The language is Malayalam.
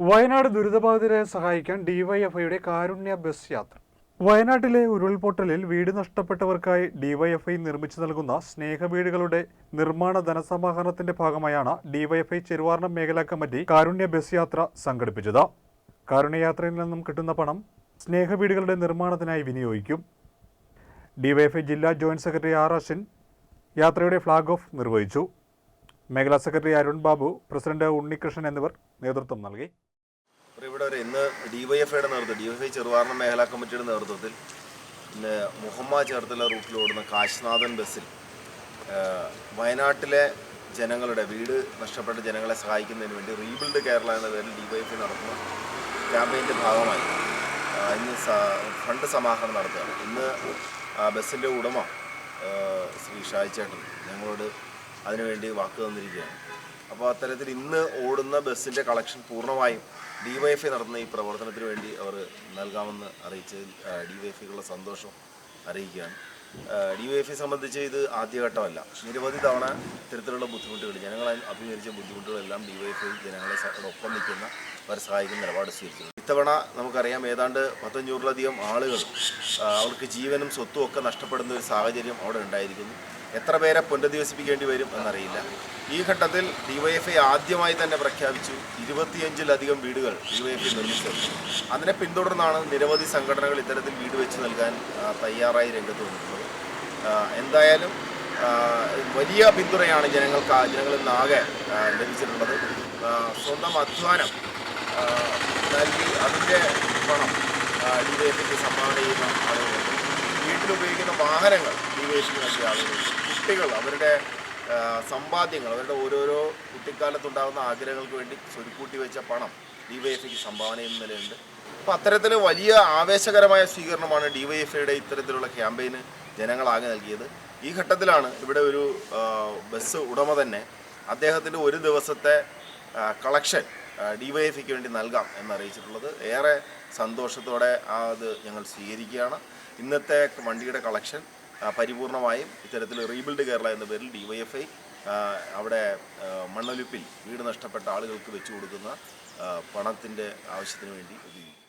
വയനാട് ദുരിതബാധിതരെ സഹായിക്കാൻ ഡിവൈഎഫ്ഐയുടെ കാരുണ്യ ബസ് യാത്ര. വയനാട്ടിലെ ഉരുൾപൊട്ടലിൽ വീട് നഷ്ടപ്പെട്ടവർക്കായി ഡിവൈഎഫ്ഐ നിർമ്മിച്ചു നൽകുന്ന സ്നേഹവീടുകളുടെ നിർമ്മാണ ധനസമാഹരണത്തിന്റെ ഭാഗമായാണ് ഡിവൈഎഫ്ഐ ചെറുവാർണം മേഖലാ കമ്മിറ്റി കാരുണ്യ ബസ് യാത്ര സംഘടിപ്പിച്ചത്. കാരുണ്യയാത്രയിൽ നിന്നും കിട്ടുന്ന പണം സ്നേഹവീടുകളുടെ നിർമ്മാണത്തിനായി വിനിയോഗിക്കും. ഡിവൈഎഫ്ഐ ജില്ലാ ജോയിന്റ് സെക്രട്ടറി ആർ അശ്വിൻ യാത്രയുടെ ഫ്ളാഗ് ഓഫ് നിർവഹിച്ചു. മേഖലാ സെക്രട്ടറി അരുൺ ബാബു പ്രസിഡന്റ് ഉണ്ണികൃഷ്ണൻ എന്നിവർ നേതൃത്വം നൽകി. ഇവിടെ ഒരു ഇന്ന് ഡിവൈഎഫ്ഐയുടെ നേതൃത്വം ഡിവൈഎഫ്ഐ ചെറുവാർണം മേഖലാ കമ്മിറ്റിയുടെ നേതൃത്വത്തിൽ പിന്നെ മുഹമ്മ ചേർത്തല റൂട്ടിൽ ഓടുന്ന കാശ്നാഥൻ ബസ്സിൽ വയനാട്ടിലെ ജനങ്ങളുടെ വീട് നഷ്ടപ്പെട്ട ജനങ്ങളെ സഹായിക്കുന്നതിന് വേണ്ടി റീബിൽഡ് കേരള എന്ന പേരിൽ ഡിവൈഎഫ്ഐ നടത്തുന്ന ക്യാമ്പയിന്റെ ഭാഗമായി ഇന്ന് ഫണ്ട് സമാഹരണം നടത്തുകയാണ്. ഇന്ന് ബസ്സിന്റെ ഉടമ ശ്രീ ഷായ് ചേട്ടൻ ഞങ്ങളോട് അതിനുവേണ്ടി വാക്ക് തന്നിരിക്കുകയാണ്. അപ്പോൾ അത്തരത്തിൽ ഇന്ന് ഓടുന്ന ബസ്സിന്റെ കളക്ഷൻ പൂർണമായും ഡിവൈഎഫ്ഐ നടത്തുന്ന ഈ പ്രവർത്തനത്തിന് വേണ്ടി അവർ നൽകാമെന്ന് അറിയിച്ചതിൽ ഡിവൈഎഫ്ഐക്കുള്ള സന്തോഷം അറിയിക്കുകയാണ്. ഡിവൈഎഫ്ഐ സംബന്ധിച്ച് ഇത് ആദ്യഘട്ടമല്ല. നിരവധി തവണ ഇത്തരത്തിലുള്ള ബുദ്ധിമുട്ടുകൾ ജനങ്ങൾ അഭിമുഖീകരിച്ച ബുദ്ധിമുട്ടുകളെല്ലാം ഡിവൈഎഫ്ഐ ജനങ്ങളെ ഒപ്പം നിൽക്കുന്ന അവരെ സഹായിക്കുന്ന നിലപാട് സ്വീകരിച്ചു ഇത്തവണ നമുക്കറിയാം ഏതാണ്ട് പത്തഞ്ഞൂറിലധികം ആളുകൾ അവർക്ക് ജീവനും സ്വത്തും ഒക്കെ നഷ്ടപ്പെടുന്ന ഒരു സാഹചര്യം അവിടെ ഉണ്ടായിരിക്കുന്നു. എത്ര പേരെ പുനരധിവസിപ്പിക്കേണ്ടി വരും എന്നറിയില്ല. ഈ ഘട്ടത്തിൽ ഡിവൈഎഫ്ഐ ആദ്യമായി തന്നെ പ്രഖ്യാപിച്ചു. ഇരുപത്തിയഞ്ചിലധികം വീടുകൾ ഡിവൈഎഫ്ഐ നിർമ്മിച്ചത് അതിനെ പിന്തുടർന്നാണ് നിരവധി സംഘടനകൾ ഇത്തരത്തിൽ വീട് വെച്ച് നൽകാൻ തയ്യാറായി രംഗത്ത് വന്നിട്ടുള്ളത്. എന്തായാലും വലിയ പിന്തുണയാണ് ജനങ്ങൾക്ക് ജനങ്ങളിൽ നിന്നാകെ ലഭിച്ചിട്ടുള്ളത്. സ്വന്തം അധ്വാനം നൽകി അതിന്റെ പണം ഡി വൈ എഫ് സംഭാവന ചെയ്യുന്ന വാഹനങ്ങൾ നിവേശിക്കുന്ന ആളുകൾ കുട്ടികൾ അവരുടെ സമ്പാദ്യങ്ങൾ അവരുടെ ഓരോരോ കുട്ടിക്കാലത്തുണ്ടാകുന്ന ആഗ്രഹങ്ങൾക്ക് വേണ്ടി സ്വരുക്കൂട്ടി വെച്ച പണം ഡി വൈ എഫിക്ക് സംഭാവന ചെയ്യുന്ന നിലയുണ്ട്. അപ്പോൾ അത്തരത്തിൽ വലിയ ആവേശകരമായ സ്വീകരണമാണ് ഡി വൈ എഫ് ഐയുടെ ഇത്തരത്തിലുള്ള ക്യാമ്പയിന് ജനങ്ങളാകെ നൽകിയത്. ഈ ഘട്ടത്തിലാണ് ഇവിടെ ഒരു ബസ് ഉടമ തന്നെ അദ്ദേഹത്തിന്റെ ഒരു ദിവസത്തെ കളക്ഷൻ ഡി വൈ എഫ് വേണ്ടി നൽകാം എന്നറിയിച്ചിട്ടുള്ളത്. ഏറെ സന്തോഷത്തോടെ അത് ഞങ്ങൾ സ്വീകരിക്കുകയാണ്. ഇന്നത്തെ വണ്ടിയുടെ കളക്ഷൻ പരിപൂർണമായും ഇത്തരത്തിൽ റീബിൽഡ് കേരള എന്ന പേരിൽ ഡി ഐ അവിടെ മണ്ണൊലിപ്പിൽ വീട് നഷ്ടപ്പെട്ട ആളുകൾക്ക് വെച്ചു കൊടുക്കുന്ന പണത്തിന്റെ ആവശ്യത്തിന് വേണ്ടി ഉപയോഗിക്കും